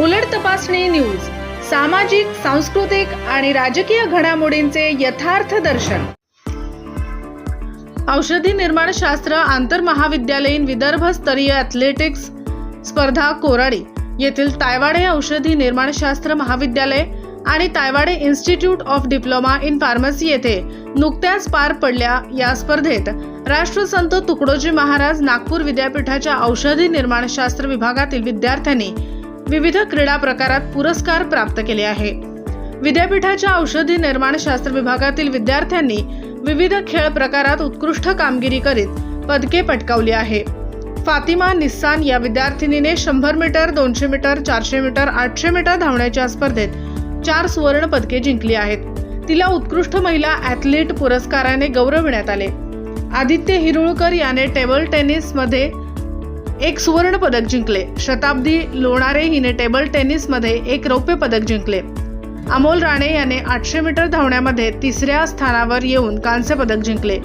उलट तपासणी न्यूज सामाजिक सांस्कृतिक आणि राजकीय घडामोडींचे यथार्थ दर्शन. औषधी निर्माण शास्त्र आंतर महाविद्यालयीन विदर्भ स्तरीय ॲथलेटिक्स स्पर्धा कोराडी येथील तायवाडे औषधी निर्माणशास्त्र महाविद्यालय आणि Taywade institute of diploma in pharmacy येथे नुकत्याच पार पडल्या या स्पर्धेत राष्ट्रसंत तुकडोजी महाराज नागपूर विद्यापीठाच्या औषधी निर्माणशास्त्र विभागातील विद्यार्थ्यांनी विविध क्रीडा प्रकारात पुरस्कार प्राप्त केले आहे. विद्यापीठाच्या औषधी निर्माणशास्त्र विभागातील विद्यार्थ्यांनी विविध खेळ प्रकारात उत्कृष्ट कामगिरी करीत पदके पटकावली आहे. फातिमा निस्सान या विद्यार्थिनीने शंभर मीटर दोनशे मीटर चारशे मीटर आठशे मीटर धावण्याच्या स्पर्धेत चार सुवर्ण पदके जिंकली आहेत. तिला उत्कृष्ट महिला ॲथलीट पुरस्काराने गौरविण्यात आले. आदित्य हिरुळकर याने टेबल टेनिसमध्ये एक सुवर्ण पदक जिंकले. शताब्दी लोणारे हिने टेबल टेनिसमध्ये एक रौप्य पदक जिंकले. अमोल राणे याने आठशे मीटर धावण्यामध्ये तिसऱ्या स्थानावर येऊन कांस्य पदक जिंकले.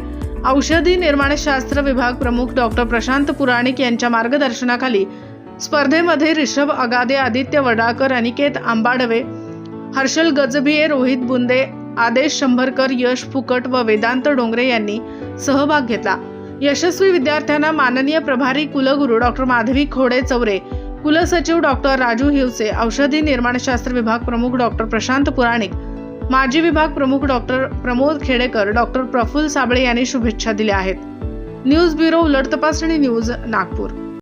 औषधी निर्माणशास्त्र विभाग प्रमुख डॉक्टर प्रशांत पुराणिक यांच्या मार्गदर्शनाखाली स्पर्धेमध्ये रिषभ अगादे आदित्य वडाळकर अनिकेत आंबाडवे हर्षल गजभिये रोहित बुंदे आदेश शंभरकर यश फुकट व वेदांत डोंगरे यांनी सहभाग घेतला. यशस्वी विद्यार्थ्यांना माननीय प्रभारी कुलगुरू डॉक्टर माधवी खोडे चौरे कुलसचिव डॉक्टर राजू हिवसे औषधी निर्माणशास्त्र विभाग प्रमुख डॉक्टर प्रशांत पुराणिक माजी विभाग प्रमुख डॉक्टर प्रमोद खेडेकर डॉक्टर प्रफुल्ल साबळे यांनी शुभेच्छा दिल्या आहेत. न्यूज ब्युरो उलट तपासणी न्यूज नागपूर.